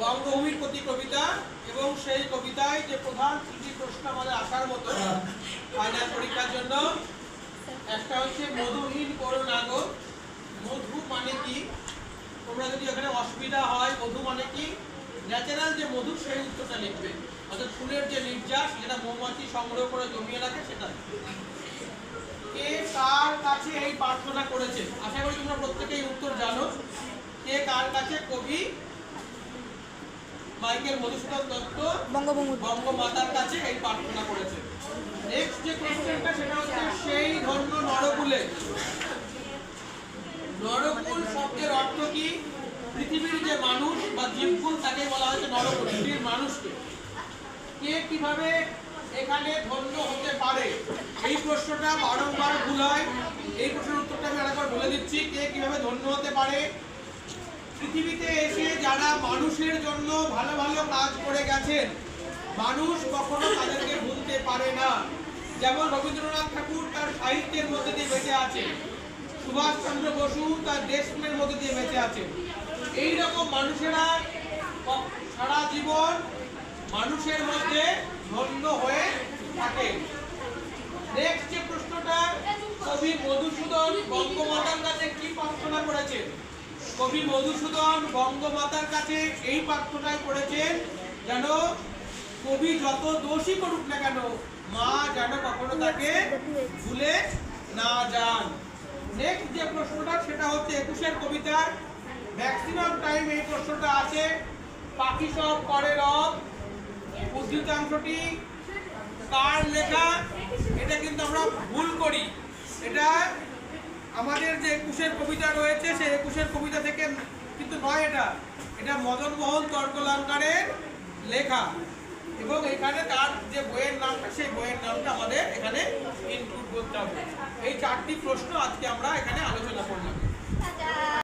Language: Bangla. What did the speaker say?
বঙ্গভূমির প্রতি কবিতা এবং সেই কবিতায় যে প্রধান তিনটি প্রশ্ন আমাদের আসার মতো ফাইনাল পরীক্ষার জন্য, একটা হচ্ছে মধুহীন করো নাগো মধু মানে কি? তোমরা যদি এখানে অসুবিধা হয়, মধু মানে কি? ন্যাচারাল যে মধু, সেই উত্তরটা লিখবে। অর্থাৎ ফুলের যে নির্যাস, যেটা মৌমাছি সংগ্রহ করে জমিয়ে রাখে, সেটা। কে কার কাছে এই প্রার্থনা করেছে? আশা করি তোমরা প্রত্যেকেই উত্তর জানো। কে কার কাছে কবি? মাইকেল মধুসূদন দত্ত বঙ্গমাতার কাছে এই প্রার্থনা করেছে। নেক্সট যে কোশ্চেনটা সেটা হচ্ছে সেই ধন্য নরকুলে। নরকুল শব্দের অর্থ কি? পৃথিবীর যে মানুষ বা জীবকুল তাকে বলা হয়েছে নরকুল পৃথিবীর মানুষকে। কে কীভাবে এখানে ধন্য হতে পারে? এই প্রশ্নটা বারংবার ভুল হয়। এই প্রশ্নের উত্তরটা আমি আরেকবার বলে দিচ্ছি। কে কীভাবে ধন্য হতে পারে? পৃথিবীতে এসে যারা মানুষের জন্য ভালো ভালো কাজ করে গেছেন, মানুষ কখনো তাদেরকে ভুলতে পারে না। যেমন রবীন্দ্রনাথ ঠাকুর তার সাহিত্যের মধ্যে দিয়ে বেঁচে আছে সুভাষচন্দ্র বসু তার দেশপ্রেমের মধ্যে দিয়ে বেঁচে আছে এই রকম মানুষেরা সারা জীবন মানুষের মধ্যে ধন্য হয়ে থাকে নেক্সট যে প্রশ্নটা, কবি মধুসূদন বঙ্গমাতার কাছে কি প্রার্থনা করেছেন কবি মধুসূদন বঙ্গমাতার কাছে এই প্রার্থনাই করেছেন, যেন কবি যত দোষী করুক না কেন, মা যেন কখনো তাকে ভুলে না যান। নেক্সট যে প্রশ্নটা, সেটা হচ্ছে একুশের কবিতার। ম্যাক্সিমাম টাইম এই প্রশ্নটা আছে। পাখি সব করে রব কার লেখা? এটা কিন্তু আমরা ভুল করি। এটা আমাদের যে একুশের কবিতা রয়েছে, সেই একুশের কবিতা থেকে কিন্তু নয় এটা। এটা মদন মোহন তর্কলঙ্কারের লেখা। এবং এখানে তার যে বইয়ের নামটা, সেই বইয়ের নামটা আমাদের এখানে ইনক্লুড করতে হবে। এই চারটি প্রশ্ন আজকে আমরা এখানে আলোচনা করলাম।